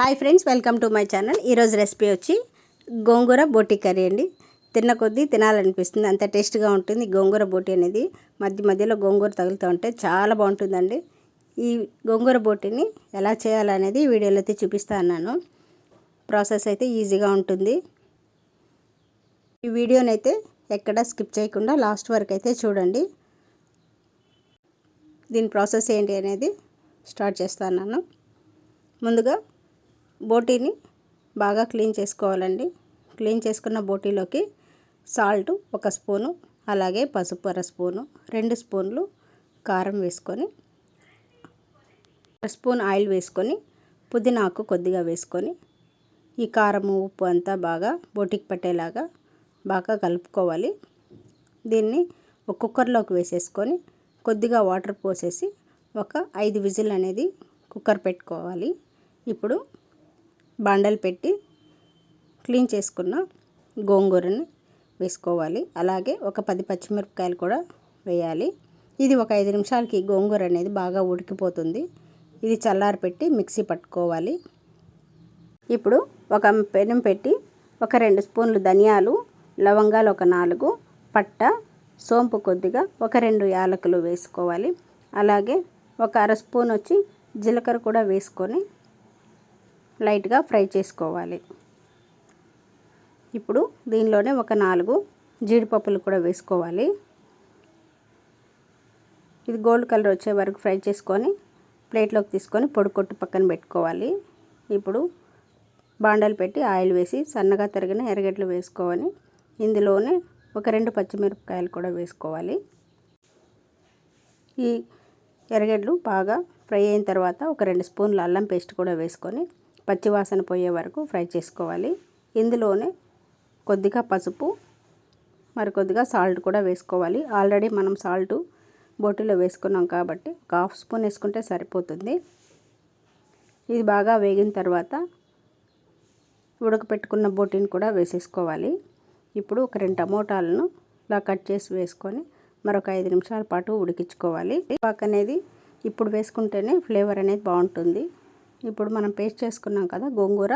Hi friends welcome to my channel. ఈరోజు recipe వచ్చి గోంగూర బోటి కర్రీ అండి. తిన్న కొద్దీ తినాలనిపిస్తుంది అంత టేస్ట్గా ఉంటుంది. గోంగూర బోటి అనేది మధ్య మధ్యలో గోంగూర తగులుతూ ఉంటే చాలా బాగుంటుందండి. ఈ గోంగూర బోటిని ఎలా చేయాలనేది వీడియోలో అయితే చూపిస్తాను ప్రాసెస్ అయితే ఈజీగా ఉంటుంది. ఈ వీడియోని అయితే ఎక్కడ స్కిప్ చేయకుండా లాస్ట్ వరకు అయితే చూడండి. దీని ప్రాసెస్ ఏంటి అనేది స్టార్ట్ చేస్తాను ముందుగా బోటీని బాగా క్లీన్ చేసుకోవాలండి. క్లీన్ చేసుకున్న బోటీలోకి సాల్ట్ ఒక స్పూను అలాగే పసుపు అర స్పూను రెండు స్పూన్లు కారం వేసుకొని స్పూన్ ఆయిల్ వేసుకొని పుదీనాకు కొద్దిగా వేసుకొని ఈ కారము ఉప్పు అంతా బాగా బోటికి పట్టేలాగా బాగా కలుపుకోవాలి. దీన్ని ఒక కుక్కర్లోకి వేసేసుకొని కొద్దిగా వాటర్ పోసేసి ఒక ఐదు విజిల్ అనేది కుక్కర్ పెట్టుకోవాలి. ఇప్పుడు బండలు పెట్టి క్లీన్ చేసుకున్న గోంగూరని వేసుకోవాలి. అలాగే ఒక పది పచ్చిమిరపకాయలు కూడా వేయాలి. ఇది ఒక ఐదు నిమిషాలకి గోంగూర అనేది బాగా ఉడికిపోతుంది. ఇది చల్లారి పెట్టి మిక్సీ పట్టుకోవాలి. ఇప్పుడు ఒక పెనం పెట్టి ఒక రెండు స్పూన్లు ధనియాలు లవంగాలు ఒక నాలుగు పట్ట సోంపు కొద్దిగా ఒక రెండు యాలకులు వేసుకోవాలి. అలాగే ఒక అర స్పూన్ వచ్చి జీలకర్ర కూడా వేసుకొని లైట్గా ఫ్రై చేసుకోవాలి. ఇప్పుడు దీనిలోనే ఒక నాలుగు జీడిపప్పులు కూడా వేసుకోవాలి. ఇది గోల్డ్ కలర్ వచ్చే వరకు ఫ్రై చేసుకొని ప్లేట్లోకి తీసుకొని పొడి కొట్టు పక్కన పెట్టుకోవాలి. ఇప్పుడు బాండలు పెట్టి ఆయిల్ వేసి సన్నగా తరిగిన ఎరగడ్లు వేసుకోవాలి ఇందులోనే ఒక రెండు పచ్చిమిరపకాయలు కూడా వేసుకోవాలి. ఈ ఎరగడ్లు బాగా ఫ్రై అయిన తర్వాత ఒక రెండు స్పూన్లు అల్లం పేస్ట్ కూడా వేసుకొని పచ్చివాసన పోయే వరకు ఫ్రై చేసుకోవాలి. ఇందులోనే కొద్దిగా పసుపు మరి కొద్దిగా సాల్ట్ కూడా వేసుకోవాలి. ఆల్రెడీ మనం సాల్ట్ బొట్టులో వేసుకున్నాం కాబట్టి ఒక హాఫ్ స్పూన్ వేసుకుంటే సరిపోతుంది. ఇది బాగా వేగిన తర్వాత ఉడకపెట్టుకున్న బొట్టిని కూడా వేసేసుకోవాలి. ఇప్పుడు ఒక రెండు టమోటాలను ఇలా కట్ చేసి వేసుకొని మరొక ఐదు నిమిషాల పాటు ఉడికించుకోవాలి. పాక్ అనేది ఇప్పుడు వేసుకుంటేనే ఫ్లేవర్ అనేది బాగుంటుంది. ఇప్పుడు మనం పేస్ట్ చేసుకున్నాం కదా గోంగూర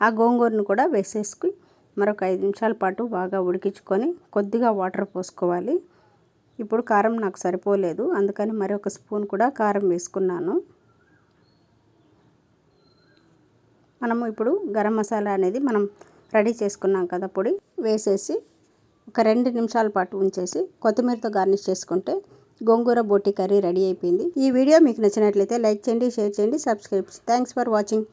ఆ గోంగూరను కూడా వేసేసుకు మరొక ఐదు నిమిషాల పాటు బాగా ఉడికించుకొని కొద్దిగా వాటర్ పోసుకోవాలి. ఇప్పుడు కారం నాకు సరిపోలేదు అందుకని మరొక స్పూన్ కూడా కారం వేసుకున్నాను. మనము ఇప్పుడు గరం మసాలా అనేది మనం రెడీ చేసుకున్నాం కదా పొడి వేసేసి ఒక రెండు నిమిషాల పాటు ఉంచేసి కొత్తిమీరతో గార్నిష్ చేసుకుంటే గోంగూర బోటి కర్రీ రెడీ అయిపోయింది. ఈ వీడియో మీకు నచ్చినట్లయితే లైక్ చేయండి షేర్ చేయండి సబ్స్క్రైబ్ థ్యాంక్స్ ఫర్ వాచింగ్